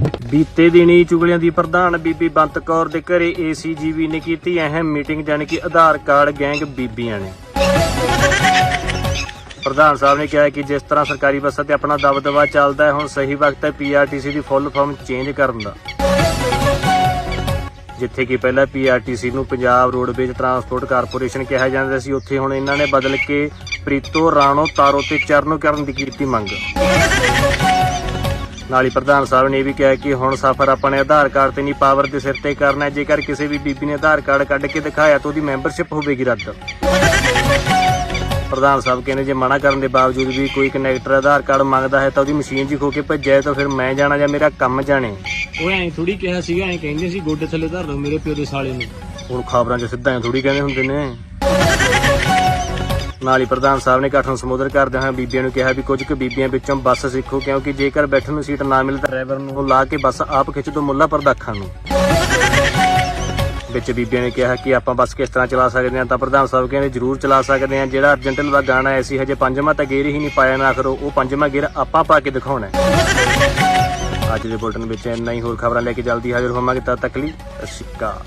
ਬੀਤੇ ਦਿਨੀ ਚੁਗਲੀਆਂ ਦੀ ਪ੍ਰਧਾਨ ਬੀਬੀ ਬੰਤ ਕੌਰ ਦੇ ਘਰੇ ਏਸੀਜੀਬੀ ਨੇ ਕੀਤੀ ਅਹਿਮ ਮੀਟਿੰਗ ਜਾਣੀ ਕਿ ਆਧਾਰ ਕਾਰਡ ਗੈਂਗ ਬੀਬੀਆਂ ਨੇ। ਪ੍ਰਧਾਨ ਸਾਹਿਬ ਨੇ ਕਿਹਾ ਕਿ ਜਿਸ ਤਰ੍ਹਾਂ ਸਰਕਾਰੀ ਬੱਸਾਂ ਤੇ ਆਪਣਾ ਦਬਦਬਾ ਚੱਲਦਾ ਹੈ, ਹੁਣ ਸਹੀ ਵਕਤ ਹੈ ਪੀਆਰਟੀਸੀ ਦੀ ਫੁੱਲ ਫਾਰਮ ਚੇਂਜ ਕਰਨ ਦਾ। ਜਿੱਥੇ ਕਿ ਪਹਿਲਾਂ ਪੀਆਰਟੀਸੀ ਨੂੰ ਪੰਜਾਬ ਰੋਡਵੇਜ਼ ਟਰਾਂਸਪੋਰਟ ਕਾਰਪੋਰੇਸ਼ਨ ਕਿਹਾ ਜਾਂਦਾ ਸੀ, ਉੱਥੇ ਹੁਣ ਇਹਨਾਂ ਨੇ ਬਦਲ ਕੇ ਪ੍ਰੀਤੋ, ਰਾਣੋ, ਤਾਰੋ ਤੇ ਚਰਨੋ ਕਰਨ ਦੀ ਕੀਤੀ ਮੰਗ। ਨਾਲ ਹੀ ਪ੍ਰਧਾਨ ਸਾਹਿਬ ਨੇ ਇਹ ਵੀ ਕਿਹਾ ਕਿ ਹੁਣ ਸਫ਼ਰ ਆਪਣੇ ਆਧਾਰ ਕਾਰਡ ਤੇ ਨਹੀਂ ਪਾਵਰ ਦੇ ਸਿਰ ਤੇ ਕਰਨਾ ਹੈ। ਜੇਕਰ ਕਿਸੇ ਵੀ ਬੀਬੀ ਨੇ ਆਧਾਰ ਕਾਰਡ ਕੱਢ ਕੇ ਦਿਖਾਇਆ ਤਾਂ ਉਹਦੀ ਮੈਂਬਰਸ਼ਿਪ ਹੋਵੇਗੀ ਰੱਦ। ਪ੍ਰਧਾਨ ਸਾਹਿਬ ਕਹਿੰਦੇ ਜੇ ਮਨਾ ਕਰਨ ਦੇ ਬਾਵਜੂਦ ਵੀ ਕੋਈ ਕਨੈਕਟਰ ਆਧਾਰ ਕਾਰਡ ਮੰਗਦਾ ਹੈ ਤਾਂ ਉਹਦੀ ਮਸ਼ੀਨ 'ਚ ਹੀ ਖੋ ਕੇ ਭੇਜਿਆ ਤਾਂ ਫਿਰ ਮੈਂ ਜਾਣਾ ਜਾਂ ਮੇਰਾ ਕੰਮ ਜਾਣੇ। ਉਹ ਐਂ ਥੋੜੀ ਕਿਹਾ ਸੀਗਾ ਐਂ ਕਹਿੰਦੇ ਸੀ ਗੋਡੇ ਥੱਲੇ ਧਰ ਲਓ ਮੇਰੇ ਪਿਓ ਦੇ ਸਾਲੇ ਨੂੰ। ਹੁਣ ਖਬਰਾਂ 'ਚ ਸਿੱਧਾ ਐ ਥੋੜੀ ਕਹਿੰਦੇ ਹੁੰਦੇ ਨੇ। ਨਾਲ ਹੀ ਪ੍ਰਧਾਨ ਸਾਹਿਬ ਨੇ ਇਕੱਠ ਨੂੰ ਸੰਬੋਧਨ ਕਰਦਿਆਂ ਹੋਇਆਂ ਬੀਬੀਆਂ ਨੂੰ ਕਿਹਾ ਵੀ ਕੁਝ ਕੁ ਬੀਬੀਆਂ ਵਿੱਚੋਂ ਬੱਸ ਸਿੱਖੋ ਕਿਉਂਕਿ ਜੇਕਰ ਬੈਠਣ ਨੂੰ ਸੀਟ ਨਾ ਮਿਲੇ ਤਾਂ ਡਰਾਈਵਰ ਨੂੰ। ਲਾ ਕੇ ਬੱਸ ਆਪ ਖਿੱਚ ਦੋ ਮੁੱਲਾ ਪਰਦਾਖਾਂ ਨੂੰ। ਵਿੱਚ ਬੀਬੀਆਂ ਨੇ ਕਿਹਾ ਕਿ ਆਪਾਂ ਬੱਸ ਕਿਸ ਤਰ੍ਹਾਂ ਚਲਾ ਸਕਦੇ ਹਾਂ ਤਾਂ ਪ੍ਰਧਾਨ ਸਾਹਿਬ ਕਹਿੰਦੇ ਜ਼ਰੂਰ ਚਲਾ ਸਕਦੇ ਹਾਂ। ਜਿਹੜਾ ਅਰਜੈਂਟਲ ਦਾ ਗਾਣਾ ਐ ਸੀ ਹਜੇ ਪੰਜਵਾਂ ਤਾਂ ਗੇਰ ਹੀ ਨਹੀਂ ਪਾਇਆ ਨਾ ਆਖਰੋ ਉਹ ਪੰਜਵਾਂ ਗੇਰ ਆਪਾਂ ਪਾ ਕੇ ਦਿਖਾਉਣਾ। ਅੱਜ ਦੇ ਬੁਲਟਨ ਵਿੱਚ ਇੰਨਾ ਹੀ ਹੋਰ ਖਬਰਾਂ ਲੈ ਕੇ ਜਲਦੀ ਹਾਜ਼ਰ ਹੋਵਾਂਗੇ ਤਦ ਤੱਕ ਲਈ ਅਕਾਲ